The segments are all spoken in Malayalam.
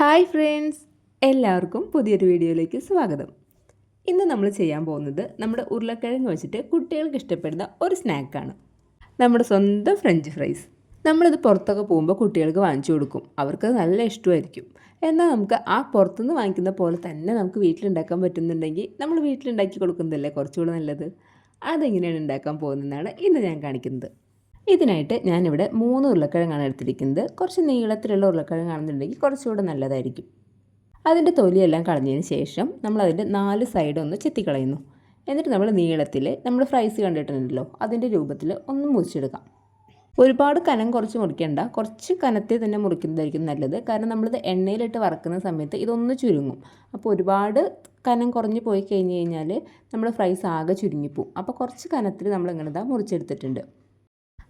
Hi friends. എല്ലാവർക്കും പുതിയൊരു വീഡിയോയിലേക്ക് സ്വാഗതം. ഇന്ന് നമ്മൾ ചെയ്യാൻ പോകുന്നത് നമ്മുടെ ഉരുളക്കിഴങ്ങ് വെച്ചിട്ട് കുട്ടികൾക്ക് ഇഷ്ടപ്പെടുന്ന ഒരു സ്നാക്കാണ്. നമ്മുടെ സ്വന്തം ഫ്രഞ്ച് ഫ്രൈസ് നമ്മളിത് പുറത്തൊക്കെ പോകുമ്പോൾ കുട്ടികൾക്ക് വാങ്ങിച്ചു കൊടുക്കും. അവർക്ക് നല്ല ഇഷ്ടമായിരിക്കും. എന്നാൽ നമുക്ക് ആ പുറത്തുനിന്ന് വാങ്ങിക്കുന്ന പോലെ തന്നെ നമുക്ക് വീട്ടിലുണ്ടാക്കാൻ പറ്റുന്നുണ്ടെങ്കിൽ നമ്മൾ വീട്ടിലുണ്ടാക്കി കൊടുക്കുന്നതല്ലേ കുറച്ചുകൂടെ നല്ലത്? അതെങ്ങനെയാണ് ഉണ്ടാക്കാൻ പോകുന്നതെന്നാണ് ഇന്ന് ഞാൻ കാണിക്കുന്നത്. ഇതിനായിട്ട് ഞാനിവിടെ മൂന്ന് ഉരുളക്കിഴങ്ങാണ് എടുത്തിരിക്കുന്നത്. കുറച്ച് നീളത്തിലുള്ള ഉരുളക്കിഴങ്ങാണെന്നുണ്ടെങ്കിൽ കുറച്ചുകൂടെ നല്ലതായിരിക്കും. അതിന്റെ തൊലിയെല്ലാം കളഞ്ഞതിന് ശേഷം നമ്മൾ അതിന്റെ നാല് സൈഡ് ഒന്ന് ചെത്തിക്കളയുന്നു. എന്നിട്ട് നമ്മൾ നീളത്തിൽ നമ്മൾ ഫ്രൈസ് കണ്ടിട്ടുണ്ടല്ലോ അതിന്റെ രൂപത്തിൽ ഒന്ന് മുറിച്ചെടുക്കാം. ഒരുപാട് കനം കുറച്ച് മുറിക്കേണ്ട. കുറച്ച് കനത്തിൽ തന്നെ മുറിക്കുന്നതായിരിക്കും നല്ലത്. കാരണം നമ്മളിത് എണ്ണയിലിട്ട് വറക്കുന്ന സമയത്ത് ഇതൊന്ന് ചുരുങ്ങും. അപ്പോൾ ഒരുപാട് കനം കുറഞ്ഞു പോയി കഴിഞ്ഞ് കഴിഞ്ഞാൽ നമ്മൾ ഫ്രൈസ് ആകെ ചുരുങ്ങിപ്പോവും. അപ്പോൾ കുറച്ച് കനത്തിൽ നമ്മൾ ഇങ്ങനെ ഇതാ മുറിച്ചെടുത്തിട്ടുണ്ട്.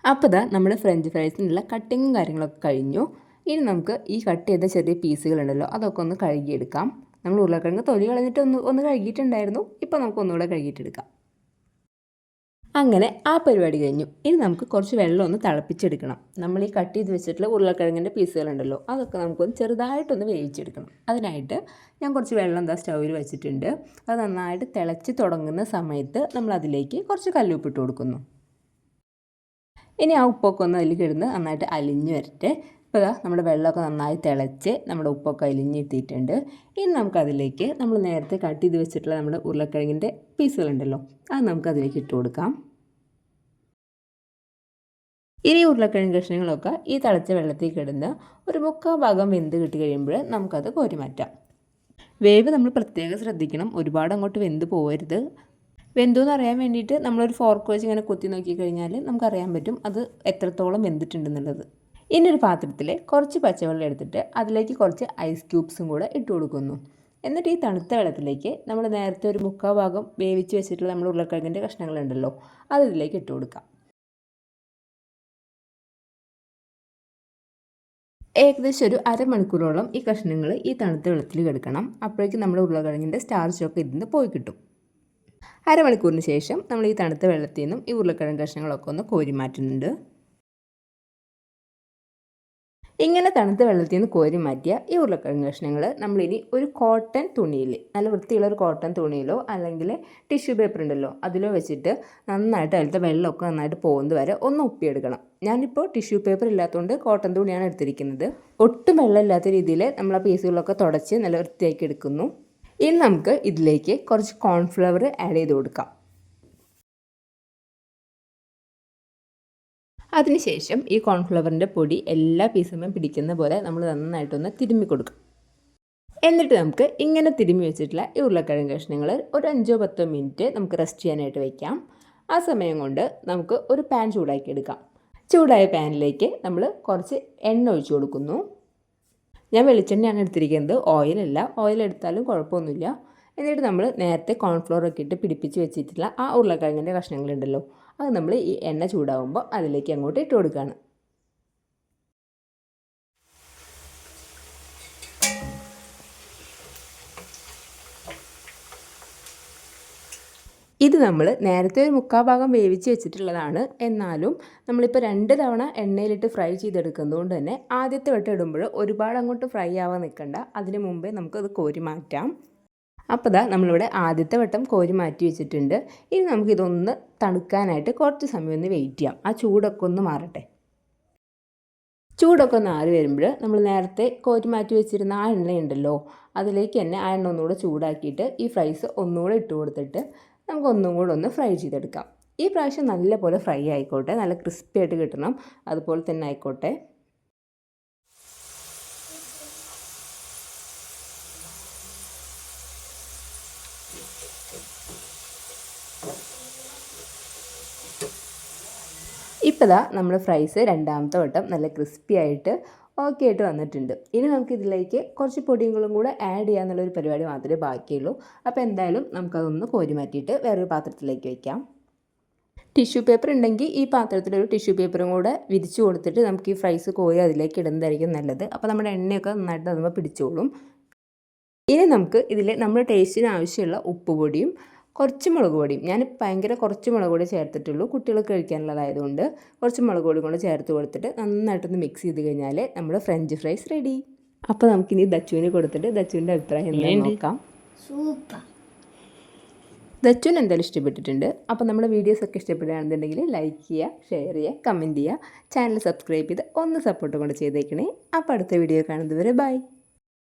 അപ്പോൾ ഇതാ നമ്മുടെ ഫ്രഞ്ച് ഫ്രൈസിനുള്ള കട്ടിങ്ങും കാര്യങ്ങളൊക്കെ കഴിഞ്ഞു. ഇനി നമുക്ക് ഈ കട്ട് ചെയ്ത ചെറിയ പീസുകളുണ്ടല്ലോ അതൊക്കെ ഒന്ന് കഴുകിയെടുക്കാം. നമ്മൾ ഉരുളക്കിഴങ്ങ് തൊലി കളഞ്ഞിട്ട് ഒന്ന് ഒന്ന് കഴുകിയിട്ടുണ്ടായിരുന്നു. ഇപ്പോൾ നമുക്ക് ഒന്നുകൂടെ കഴുകിയിട്ടെടുക്കാം. അങ്ങനെ ആ പരിപാടി കഴിഞ്ഞു. ഇനി നമുക്ക് കുറച്ച് വെള്ളം ഒന്ന് തിളപ്പിച്ചെടുക്കണം. നമ്മൾ ഈ കട്ട് ചെയ്ത് വെച്ചിട്ടുള്ള ഉരുളക്കിഴങ്ങിന്റെ പീസുകളുണ്ടല്ലോ അതൊക്കെ നമുക്കൊന്ന് ചെറുതായിട്ടൊന്ന് വേവിച്ചെടുക്കണം. അതിനായിട്ട് ഞാൻ കുറച്ച് വെള്ളം എന്താ സ്റ്റൗവിൽ വെച്ചിട്ടുണ്ട്. അത് നന്നായിട്ട് തിളച്ച് തുടങ്ങുന്ന സമയത്ത് നമ്മൾ അതിലേക്ക് കുറച്ച് കല്ലുപ്പിട്ട് കൊടുക്കുന്നു. ഇനി ആ ഉപ്പൊക്കെ ഒന്ന് അതിൽ കിടന്ന് നന്നായിട്ട് അലിഞ്ഞു വരട്ടെ. ഇപ്പോൾ നമ്മുടെ വെള്ളമൊക്കെ നന്നായി തിളച്ച് നമ്മുടെ ഉപ്പൊക്കെ അലിഞ്ഞെത്തിയിട്ടുണ്ട് ഇനി നമുക്കതിലേക്ക് നമ്മൾ നേരത്തെ കട്ട് ചെയ്ത് വെച്ചിട്ടുള്ള നമ്മുടെ ഉരുളക്കിഴങ്ങിന്റെ പീസുകളുണ്ടല്ലോ അത് നമുക്കതിലേക്ക് ഇട്ട് കൊടുക്കാം. ഇനി ഉരുളക്കിഴങ്ങ് കഷ്ണങ്ങളൊക്കെ ഈ തിളച്ച വെള്ളത്തിൽ കിടന്ന് ഒരു മുക്കാൽ ഭാഗം വെന്ത് കിട്ടി കഴിയുമ്പോൾ നമുക്കത് കോരി മാറ്റാം വേവ് നമ്മൾ പ്രത്യേകം ശ്രദ്ധിക്കണം ഒരുപാട് അങ്ങോട്ട് വെന്ത് പോകരുത്. വെന്തു എന്ന് അറിയാൻ വേണ്ടിയിട്ട് നമ്മളൊരു ഫോർക്ക് വെച്ച് ഇങ്ങനെ കുത്തി നോക്കി കഴിഞ്ഞാൽ നമുക്കറിയാൻ പറ്റും അത് എത്രത്തോളം വെന്തിട്ടുണ്ടെന്നുള്ളത്. ഇനി ഒരു പാത്രത്തിൽ കുറച്ച് പച്ചവെള്ളം എടുത്തിട്ട് അതിലേക്ക് കുറച്ച് ഐസ് ക്യൂബ്സും കൂടെ ഇട്ട് കൊടുക്കുന്നു. എന്നിട്ട് ഈ തണുത്ത വെള്ളത്തിലേക്ക് നമ്മൾ നേരത്തെ ഒരു മുക്കാ ഭാഗം വേവിച്ച് വെച്ചിട്ടുള്ള നമ്മുടെ ഉരുളക്കിഴങ്ങിന്റെ കഷ്ണങ്ങളുണ്ടല്ലോ അത് ഇതിലേക്ക് ഇട്ട് കൊടുക്കാം. ഏകദേശം ഒരു അരമണിക്കൂറോളം ഈ കഷ്ണങ്ങൾ ഈ തണുത്ത വെള്ളത്തിൽ കിടക്കണം. അപ്പോഴേക്കും നമ്മുടെ ഉരുളക്കിഴങ്ങിന്റെ സ്റ്റാർച്ചൊക്കെ ഇതിന് പോയി കിട്ടും. അരമണിക്കൂറിന് ശേഷം നമ്മൾ ഈ തണുത്ത വെള്ളത്തിൽ നിന്നും ഈ ഉരുളക്കിഴങ്ങ് കഷ്ണങ്ങളൊക്കെ ഒന്ന് കോരി മാറ്റുന്നുണ്ട്. ഇങ്ങനെ തണുത്ത വെള്ളത്തിൽ നിന്ന് കോരി മാറ്റിയ ഈ ഉരുളക്കിഴങ്ങ് കഷ്ണങ്ങൾ നമ്മളിനി ഒരു കോട്ടൺ തുണിയിൽ നല്ല വൃത്തിയുള്ള ഒരു കോട്ടൺ തുണിയിലോ അല്ലെങ്കിൽ ടിഷ്യൂ പേപ്പർ ഉണ്ടല്ലോ അതിലോ വെച്ചിട്ട് നന്നായിട്ട് അതിലത്തെ വെള്ളമൊക്കെ നന്നായിട്ട് പോകുന്നത് വരെ ഒന്ന് ഒപ്പിയെടുക്കണം ഞാനിപ്പോൾ ടിഷ്യൂ പേപ്പർ ഇല്ലാത്തതുകൊണ്ട് കോട്ടൺ തുണിയാണ് എടുത്തിരിക്കുന്നത്. ഒട്ടും വെള്ളമില്ലാത്ത രീതിയിൽ നമ്മൾ ആ പീസുകളൊക്കെ തുടച്ച് നല്ല വൃത്തിയാക്കി എടുക്കുന്നു. ഇനി നമുക്ക് ഇതിലേക്ക് കുറച്ച് കോൺഫ്ലവർ ആഡ് ചെയ്ത് കൊടുക്കാം. അതിനുശേഷം ഈ കോൺഫ്ലവറിന്റെ പൊടി എല്ലാ പീസുമേ പിടിക്കുന്ന പോലെ നമ്മൾ നന്നായിട്ടൊന്ന് തിരുമ്മി കൊടുക്കും. എന്നിട്ട് നമുക്ക് ഇങ്ങനെ തിരുമ്മി വെച്ചിട്ടുള്ള ഈ ഉരുളക്കിഴങ്ങ് കഷ്ണങ്ങൾ ഒരു അഞ്ചോ പത്തോ മിനിറ്റ് നമുക്ക് റെസ്റ്റ് ചെയ്യാനായിട്ട് വയ്ക്കാം ആ സമയം കൊണ്ട് നമുക്ക് ഒരു പാൻ ചൂടാക്കി എടുക്കാം. ചൂടായ പാനിലേക്ക് നമ്മൾ കുറച്ച് എണ്ണ ഒഴിച്ചു കൊടുക്കുന്നു. ഞാൻ വെളിച്ചെണ്ണയാണ് എടുത്തിരിക്കുന്നത്. ഓയിലല്ല ഓയിൽ എടുത്താലും കുഴപ്പമൊന്നുമില്ല. എന്നിട്ട് നമ്മൾ നേരത്തെ കോൺഫ്ലോർ ഒക്കെ ഇട്ട് പിടിപ്പിച്ച് വെച്ചിട്ടുള്ള ആ ഉരുളക്കിഴങ്ങിന്റെ കഷ്ണങ്ങളുണ്ടല്ലോ. അത് നമ്മൾ ഈ എണ്ണ ചൂടാകുമ്പോൾ അതിലേക്ക് അങ്ങോട്ട് ഇട്ട് കൊടുക്കുകയാണ്. ഇത് നമ്മൾ നേരത്തെ ഒരു മുക്കാൽ ഭാഗം വേവിച്ച് വെച്ചിട്ടുള്ളതാണ്. എന്നാലും നമ്മളിപ്പോൾ രണ്ട് തവണ എണ്ണയിലിട്ട് ഫ്രൈ ചെയ്തെടുക്കുന്നതുകൊണ്ട് തന്നെ ആദ്യത്തെ വട്ടം ഇടുമ്പോൾ ഒരുപാട് അങ്ങോട്ട് ഫ്രൈ ആവാൻ നിൽക്കണ്ട. അതിന് മുമ്പേ നമുക്കത് കോരി മാറ്റാം. അപ്പോൾ ദാ നമ്മളിവിടെ ആദ്യത്തെ വട്ടം കോരി മാറ്റി വെച്ചിട്ടുണ്ട്. ഇനി നമുക്കിതൊന്ന് തണുക്കാനായിട്ട് കുറച്ച് സമയം ഒന്ന് വെയിറ്റ് ചെയ്യാം. ആ ചൂടൊക്കെ ഒന്ന് മാറട്ടെ. ചൂടൊക്കെ ഒന്ന് ആറി വരുമ്പോൾ നമ്മൾ നേരത്തെ കോരി മാറ്റി വെച്ചിരുന്ന ആ എണ്ണയുണ്ടല്ലോ അതിലേക്ക് തന്നെ ആ എണ്ണ ഒന്നുകൂടെ ചൂടാക്കിയിട്ട് ഈ ഫ്രൈസ് ഒന്നുകൂടെ ഇട്ട് കൊടുത്തിട്ട് നമുക്ക് ഒന്നും കൂടെ ഒന്ന് ഫ്രൈ ചെയ്തെടുക്കാം. ഈ പ്രാവശ്യം നല്ലപോലെ ഫ്രൈ ആയിക്കോട്ടെ. നല്ല ക്രിസ്പി ആയിട്ട് കിട്ടണം. അതുപോലെ തന്നെ ആയിക്കോട്ടെ. ഇപ്പോൾ ദാ നമ്മൾ ഫ്രൈസ് രണ്ടാമത്തെ വട്ടം നല്ല ക്രിസ്പി ആയിട്ട് ഓക്കെ ആയിട്ട് വന്നിട്ടുണ്ട്. ഇനി നമുക്ക് ഇതിലേക്ക് കുറച്ച് പൊടികളും കൂടെ ആഡ് ചെയ്യാന്നുള്ളൊരു പരിപാടി മാത്രമേ ബാക്കിയുള്ളൂ. അപ്പോൾ എന്തായാലും നമുക്കതൊന്ന് കോരി മാറ്റിയിട്ട് വേറൊരു പാത്രത്തിലേക്ക് വയ്ക്കാം ടിഷ്യൂ പേപ്പർ ഉണ്ടെങ്കിൽ ഈ പാത്രത്തിൽ ഒരു ടിഷ്യൂ പേപ്പറും കൂടെ വിരിച്ചു കൊടുത്തിട്ട് നമുക്ക് ഈ ഫ്രൈസ് കോരി അതിലേക്ക് ഇടുന്നതായിരിക്കും നല്ലത്. അപ്പോൾ നമ്മുടെ എണ്ണയൊക്കെ നന്നായിട്ട് അതുമ്പോൾ പിടിച്ചോളും. ഇനി നമുക്ക് ഇതിൽ നമ്മുടെ ടേസ്റ്റിന് ആവശ്യമുള്ള ഉപ്പ് പൊടിയും കുറച്ച് മുളക് പൊടിയും. ഞാൻ ഭയങ്കര കുറച്ച് മുളക് പൊടി ചേർത്തിട്ടുള്ളൂ. കുട്ടികൾക്ക് കഴിക്കാനുള്ളതായതുകൊണ്ട് കുറച്ച് മുളക് പൊടി കൊണ്ട് ചേർത്ത് കൊടുത്തിട്ട് നന്നായിട്ടൊന്ന് മിക്സ് ചെയ്ത് കഴിഞ്ഞാൽ നമ്മുടെ ഫ്രഞ്ച് ഫ്രൈസ് റെഡി അപ്പോൾ നമുക്കിനി ദച്ചുവിന് കൊടുത്തിട്ട് ദച്ചുവിന്റെ അഭിപ്രായം എന്താണെന്ന് നോക്കാം. സൂപ്പർ ദച്ചുവിന് എന്തായാലും ഇഷ്ടപ്പെട്ടിട്ടുണ്ട്. അപ്പോൾ നമ്മുടെ വീഡിയോസ് ഒക്കെ ഇഷ്ടപ്പെടുകയാണെന്നുണ്ടെങ്കിൽ ലൈക്ക് ചെയ്യുക ഷെയർ ചെയ്യുക കമന്റ് ചെയ്യുക. ചാനൽ സബ്സ്ക്രൈബ് ചെയ്ത് ഒന്ന് സപ്പോർട്ട് കൊണ്ട് ചെയ്തേക്കണേ. അപ്പോൾ അടുത്ത വീഡിയോ കാണുന്നതുവരെ ബൈ